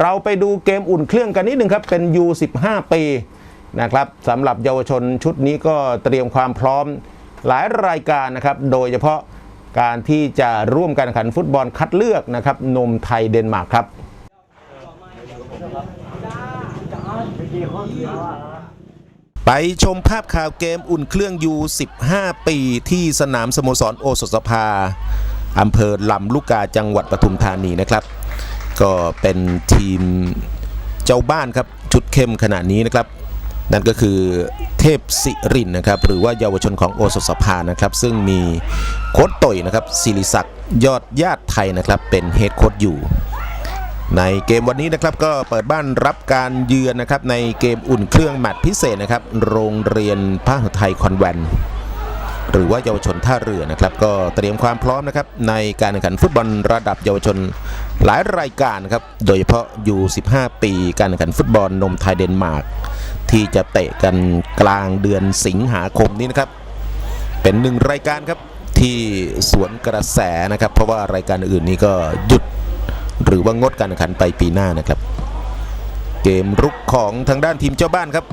เราไปดูเกมอุ่นเครื่องกันนิดหนึ่งครับ เป็น U15 ปีนะครับสำหรับเยาวชนชุดนี้ก็เตรียมความพร้อมหลายรายการนะครับ โดยเฉพาะการที่จะร่วมการแข่งขันฟุตบอลคัดเลือกนะครับนมไทยเดนมาร์กครับไปชมภาพข่าวเกมอุ่นเครื่องยู15 ปีที่สนามสโมสรโอสถสภาอำเภอลำลูกกาจังหวัดปทุมธานีนะครับ ก็เป็นทีมเจ้าบ้านครับชุดเข้มขนาดนี้นะครับนั่นก็คือเทพสิรินนะครับหรือว่าเยาวชนของโอสถสภานะครับ ซึ่งมีโค้ชต่อยนะครับศิริศักดิ์ยอดญาติไทยนะครับเป็นเฮดโค้ชอยู่ ในเกมวันนี้นะครับก็เปิดบ้านรับการเยือนนะครับในเกมอุ่นเครื่องแมตช์พิเศษนะครับโรงเรียนพระหไทยคอนแวนต์ หรือว่าเยาวชนท่าเรือนะครับ ก็เตรียมความพร้อมนะครับในการแข่งขันฟุตบอลระดับเยาวชนหลายรายการครับโดยเฉพาะอยู่ 15 ปีการแข่งขันฟุตบอลนมไทยเดนมาร์กที่จะเตะกันกลางเดือนสิงหาคมนี้นะครับ เป็นหนึ่งรายการครับที่สวนกระแสนะครับ เพราะว่ารายการอื่นนี้ก็หยุดหรือว่างดการแข่งขันไปปีหน้านะครับ เกมรุกของทางด้านทีมเจ้าบ้านครับ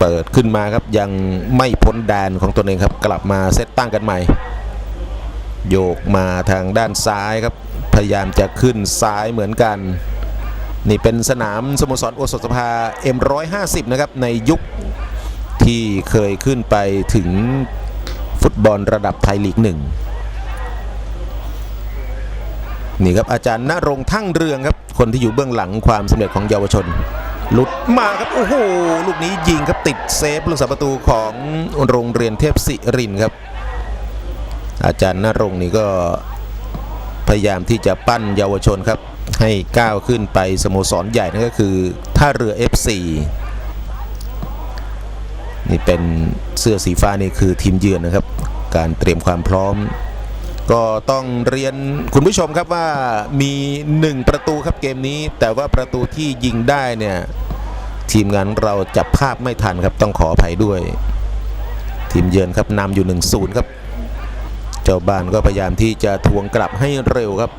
เปิดขึ้นมาครับยังไม่พ้นแดนของตัวเองครับ กลับมาเซตตั้งกันใหม่ โยกมาทางด้านซ้ายครับ พยายามจะขึ้นซ้ายเหมือนกัน นี่เป็นสนามสโมสรโอสถสภา M150 นะครับในยุคที่เคยขึ้นไปถึงฟุตบอลระดับไทยลีกหนึ่งนี่ครับอาจารย์ณรงค์ทั้งเรืองครับ คนที่อยู่เบื้องหลังความสำเร็จของเยาวชน หลุดมาครับ โอ้โห ลูกนี้ยิงครับติดเซฟลูกสาประตูของโรงเรียนเทพศิรินครับ อาจารย์ณรงนี่ก็พยายามที่จะปั้นเยาวชนครับ ให้ก้าวขึ้นไปสโมสรใหญ่นั่นก็คือท่าเรือ FC นี่เป็นเสื้อสีฟ้านี่คือทีมเยือนนะครับ การเตรียมความพร้อม ก็ต้องเรียนคุณผู้ชมครับว่ามี 1 ประตูครับเกมนี้ แต่ว่าประตูที่ยิงได้เนี่ย ทีมงานเราจับภาพไม่ทันครับต้องขออภัยด้วย ทีมเยือนครับนำอยู่ 1-0 ครับ เจ้าบ้านก็พยายามที่จะทวงกลับให้เร็วครับ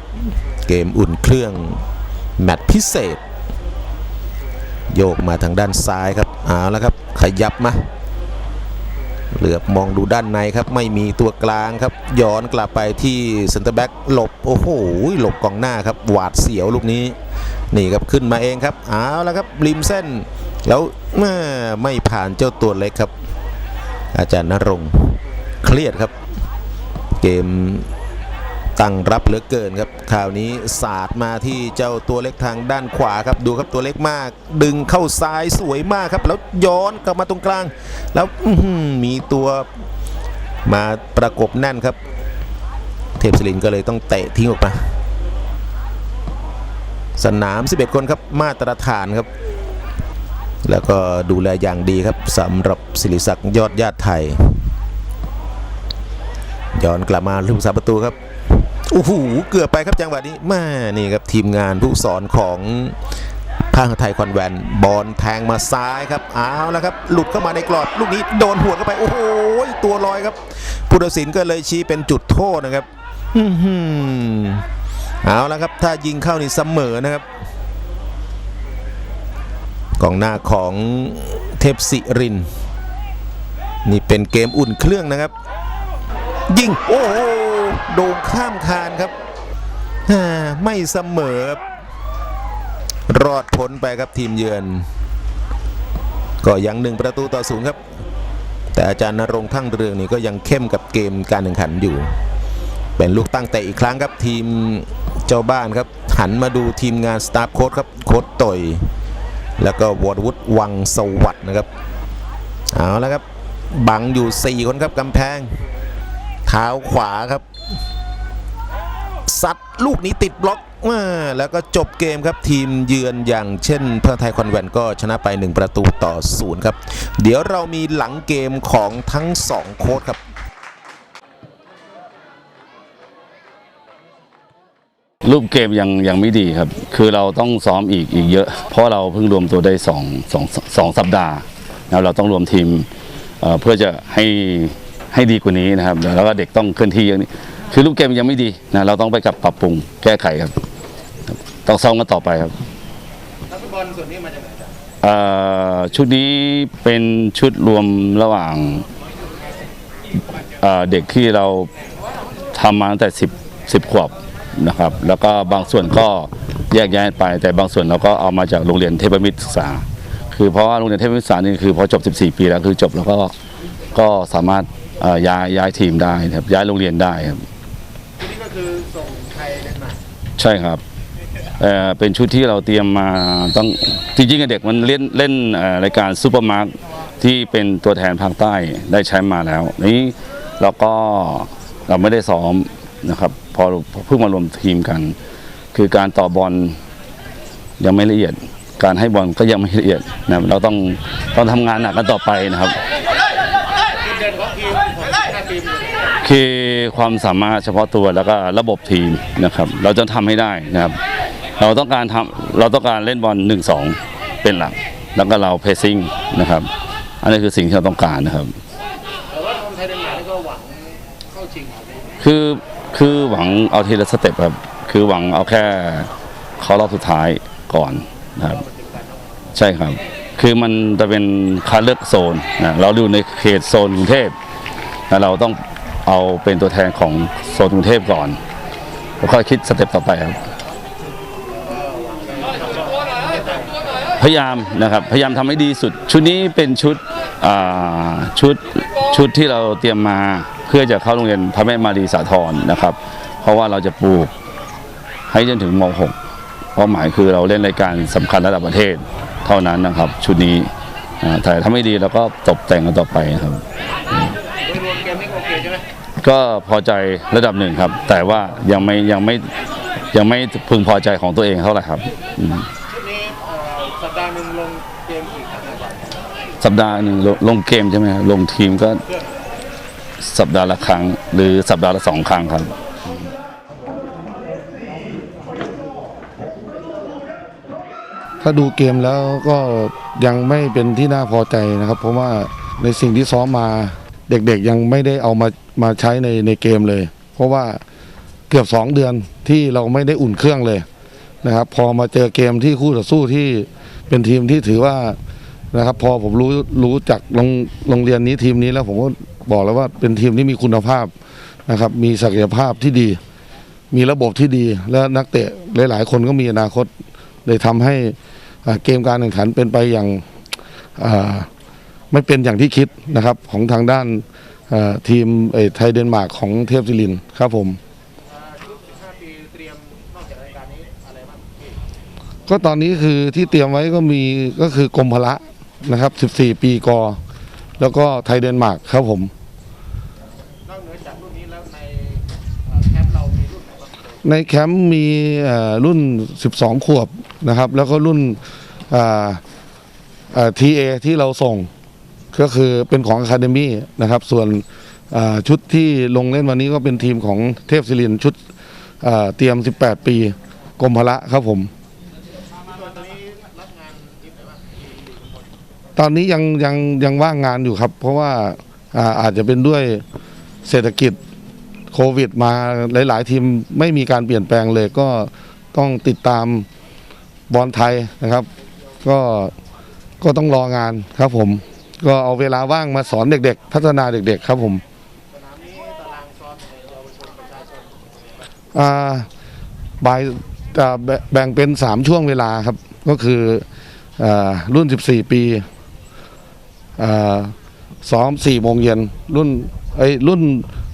เกมอุ่นเครื่องแมตช์พิเศษ โยกมาทางด้านซ้ายครับเอาแล้วครับขยับมา เหลือบมองดูด้านในครับ ไม่มีตัวกลางครับ ย้อนกลับไปที่เซนเตอร์แบ็กหลบ โอ้โหหลบกองหน้าครับ หวาดเสียวลูกนี้ นี่ครับขึ้นมาเองครับเอาแล้วครับริมเส้น แล้วไม่ผ่านเจ้าตัวเล็กครับ อาจารย์นรงค์เครียดครับ เกม ตั้งรับเหลือเกินครับคราวนี้สาดมาที่เจ้าตัวเล็กทางด้านขวาครับดูครับตัวเล็กมาก ดึงเข้าซ้ายสวยมากครับ แล้วย้อนกลับมาตรงกลาง แล้วมีตัวมาประกบแน่นครับ เทพศิรินก็เลยต้องเตะทิ้งออกมาสนาม 11 คนครับมาตรฐานครับ แล้วก็ดูแลอย่างดีครับสำหรับศิริศักดิ์ยอดญาติไทย ย้อนกลับมาลูกสาประตูครับ โอ้โหเกือบไปครับจังหวะนี้แม่นี่ครับทีมงานผู้สอนของภาคไทยคอนแวนบอลแทงมาซ้ายครับเอาแล้วครับ หลุดเข้ามาในกรอบลูกนี้โดนหัวเข้าไป โอ้โหตัวลอยครับผู้ตัดสินก็เลยชี้เป็นจุดโทษนะครับอือหือเอาแล้วครับ ถ้ายิงเข้านี่เสมอนะครับกองหน้าของเทพศิริน นี่เป็นเกมอุ่นเครื่องนะครับ ยิง โอ้โห โด่งข้ามคานครับไม่เสมอ รอดพ้นไปครับทีมเยือน ก็ยังหนึ่งประตูต่อศูนย์ครับ แต่อาจารย์นรงค์ทั้งเรืองนี่ก็ยังเข้มกับเกมการแข่งขันอยู่ เป็นลูกตั้งแต่อีกครั้งครับทีมเจ้าบ้านครับ หันมาดูทีมงานสตาฟโค้ดครับโค้ดต่อยแล้วก็วอร์วุฒวังสวัสด์นะครับเอาแล้วครับบังอยู่ 4 คนครับกำแพงเท้าขวาครับ ซัดลูกนี้ติดบล็อกอ่าแล้วก็จบเกมครับทีมเยือนอย่างเช่นเพื่อไทยคอนแวนต์ก็ชนะไป 1 ประตูต่อศูนย์ครับ เดี๋ยวเรามีหลังเกมของทั้ง 2 โค้ชครับรูปเกมยังยังไม่ดีครับ คือเราต้องซ้อมอีกอีกเยอะ เพราะเราเพิ่งรวมตัวได้สองสองสองสัปดาห์แล้วเราต้องรวมทีมเอ่อเพื่อจะให้ให้ดีกว่านี้นะครับ แล้วก็เด็กต้องเคลื่อนที่เยอะนี่ คือรูปเกมยังไม่ดีนะเราต้องไปกลับปรับปรุงแก้ไขครับ ต้องซ้อมกันต่อไปครับนักฟุตบอลส่วนนี้มาจากไหนจ๊ะเอ่อชุดนี้เป็นชุดรวมระหว่างเอ่อเด็กที่เราทำมาตั้งแต่10 10ขวบนะครับ แล้วก็บางส่วนก็แยกย้ายไป แต่บางส่วนเราก็เอามาจากโรงเรียนเทพมิตรศึกษา คือเพราะว่าโรงเรียนเทพมิตรศึกษานี่คือพอจบ 14 ปีแล้วคือจบแล้วก็ก็สามารถเอ่อย้ายย้ายทีมได้ครับย้ายโรงเรียนได้ครับ ทีนี้ก็คือส่งไทยเดนมาร์ก ใช่ครับเอ่อเป็นชุดที่เราเตรียมมาต้องจริงๆเด็กมันเล่นเล่นเอ่อรายการซูเปอร์มาร์ทที่เป็นตัวแทนภาคใต้ได้ใช้มาแล้วนี้เราก็เราไม่ได้ซ้อมนะครับพอเพิ่งมารวมทีมกัน คือการต่อบอลยังไม่ละเอียด การให้บอลก็ยังไม่ละเอียดนะครับเราต้องต้องทำงานหนักกันต่อไปนะครับ ทีมเดินของทีมของห้าทีม คือความสามารถเฉพาะตัวแล้วก็ระบบทีมนะครับ เราจะทำให้ได้นะครับ เราต้องการทำเราต้องการเล่นบอลหนึ่งสองเป็นหลัก แล้วก็เราเพสซิ่งนะครับ อันนี้คือสิ่งที่เราต้องการนะครับแต่ว่าทางไทยเดนมาร์กก็หวังเข้าชิงคือคือหวังเอาทีละสเต็ปครับ คือหวังเอาแค่เขารอบสุดท้ายก่อนนะครับ ใช่ครับ คือมันจะเป็นคัดเลือกโซนนะเราอยู่ในเขตโซนกรุงเทพแล้วเราต้อง เอาเป็นตัวแทนของโซนกรุงเทพก่อน แล้วค่อยคิดสเต็ปต่อไปครับ พยายามนะครับพยายามทำให้ดีสุด ชุดนี้เป็นชุดอ่าชุดชุดที่เราเตรียมมาเพื่อจะเข้าโรงเรียนพระแม่มารีสาธรนะครับ เพราะว่าเราจะปลูกให้จนถึงม .6 เป้าหมายคือเราเล่นรายการสำคัญระดับประเทศเท่านั้นนะครับ ชุดนี้อ่าแต่ถ้าไม่ดีเราก็ตกแต่งกันต่อไปครับ ก็พอใจระดับหนึ่งครับ แต่ว่ายังไม่ยังไม่ยังไม่พึงพอใจของตัวเองเท่าไหร่ครับอืมชุดนี้เอ่อสัปดาห์หนึ่งลงเกมกี่ครั้งครับสัปดาห์หนึ่งลงลงเกมใช่ไหมครับลงทีมก็สัปดาห์ละครั้ง หรือสัปดาห์ละสองครั้งครับ ถ้าดูเกมแล้วก็ยังไม่เป็นที่น่าพอใจนะครับ เพราะว่าในสิ่งที่ซ้อมมา เด็กๆยังไม่ได้เอามามาใช้ในในเกมเลย เพราะว่าเกือบสองเดือนที่เราไม่ได้อุ่นเครื่องเลยนะครับ พอมาเจอเกมที่คู่ต่อสู้ที่เป็นทีมที่ถือว่านะครับ พอผมรู้รู้จากโรงโรงเรียนนี้ทีมนี้แล้วผมก็บอกแล้วว่าเป็นทีมที่มีคุณภาพนะครับ มีศักยภาพที่ดี มีระบบที่ดี และนักเตะหลายๆ คนก็มีอนาคตเลยทำให้เกมการแข่งขันเป็นไปอย่างอ่า ไม่เป็นอย่างที่คิดนะครับของทางด้านอ่าทีมเอ่อไทยเดนมาร์กของเทพศิรินทร์ครับผมชุด15ปีเตรียมนอกจากรายการนี้อะไรบ้างพี่ก็ตอนนี้คือที่เตรียมไว้ก็มีก็คือกรมพละนะครับ 14 ปีกอ แล้วก็ไทยเดนมาร์กครับผมนอกเหนือจากรุ่นนี้แล้วในเอ่อแคมป์เรามีรุ่นไหนบ้างในแคมป์มีเอ่อรุ่น 12 ขวบนะครับ แล้วก็รุ่นทีเอที่เราส่ง ก็คือเป็นของ Academy นะครับส่วนชุดที่ลงเล่นวันนี้ก็เป็นทีมของเทพศิรินชุดเตรียม 18 ปีกรมพละครับผม ตอนนี้ยังยังยังว่างงานอยู่ครับ เพราะว่าอ่าอาจจะเป็นด้วยเศรษฐกิจโควิดมาหลาย ๆ ทีมไม่มีการเปลี่ยนแปลงเลยก็ต้องติดตามบอลไทยนะครับ ก็ก็ต้องรองานครับผม ก็เอาเวลาว่างมาสอนเด็กๆ พัฒนาเด็กๆ ครับผมสนามนี้ตารางซ้อมในเยาวชนประชาชนอ่าบ่ายแบ่งเป็นสามช่วงเวลาครับ ก็คืออรุ่น 14 ปีอ่าซ้อม4โมงเย็นรุ่นไอ้รุ่น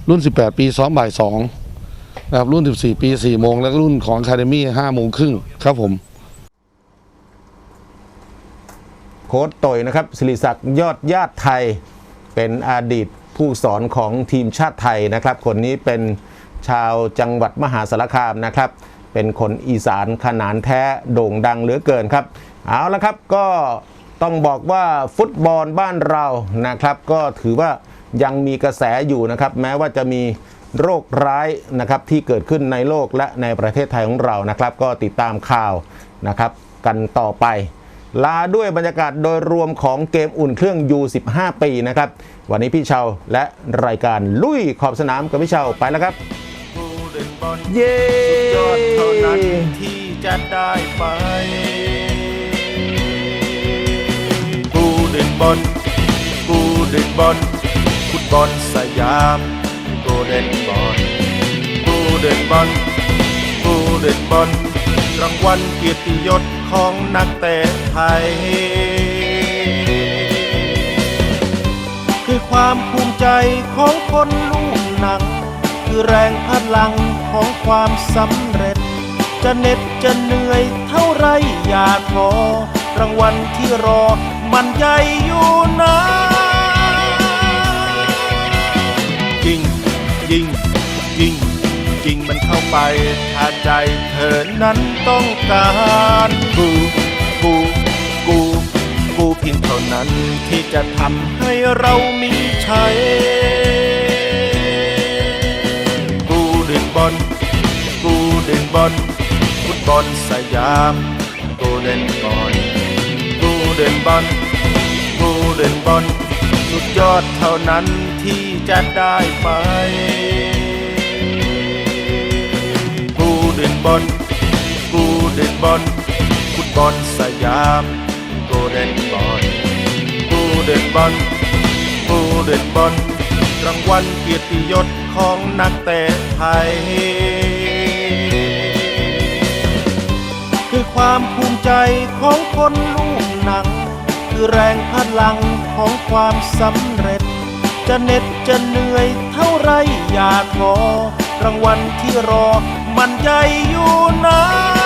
รุ่น 18 ปีซ้อมบ่าย2นะครับรุ่น 14 ปี4โมงแล้วก็รุ่นของคาเดมี่5โมงครึ่งครับผม โค้ชต่อยนะครับศิริศักดิ์ยอดญาติไทย เป็นอดีตผู้สอนของทีมชาติไทยนะครับ คนนี้เป็นชาวจังหวัดมหาสารคามนะครับ เป็นคนอีสานขนานแท้โด่งดังเหลือเกินครับ เอาละครับก็ต้องบอกว่าฟุตบอลบ้านเรานะครับ ก็ถือว่ายังมีกระแสอยู่นะครับ แม้ว่าจะมีโรคร้ายนะครับที่เกิดขึ้นในโลกและในประเทศไทยของเรานะครับ ก็ติดตามข่าวนะครับ กันต่อไป ลาด้วยบรรยากาศโดยรวมของเกมอุ่นเครื่อง U15 ปีนะครับ วันนี้พี่เชาและรายการลุยขอบสนามกับพี่เชาไปแล้วครับ เย้ยอดเท่านั้นที่จะได้ไปกูเด่นบอลกูเด่นบอลฟุตบอลสยามกูเด่นบอลกูเด่นบอลกูเด่นบอลรางวัลเกียรติยศ ของนักเตะไทย คือความภูมิใจของคนลูกหนัง คือแรงพลังของความสำเร็จ จะเหน็ดจะเหนื่อยเท่าไรอย่าท้อรางวัลที่รอมันใหญ่อยู่นะจริงยิงยิง ริงมันเข้าไปถ้าใจเธอนั้นต้องการกูกูกูกูเพียงเท่านั้นที่จะทำให้เรามีชัยกูเด่นบอลกูเด่นบอลฟุตบอลสยามกูเด่นบอลกูเด่นบอลกูเด่นบอลสุดยอดเท่านั้นที่จะได้ไป เด่นบอลกูเด่นบอลฟุตบอลสยามกูเด่นบอลกูเด่นบอลกูเด่นบอลรางวัลเกียรติยศของนักเตะไทย คือความภูมิใจของคนลูกหนัง คือแรงพลังของความสำเร็จ จะเหน็ดจะเหนื่อยเท่าไรอย่าท้อรางวัลที่รอ มันใจอยู่นะ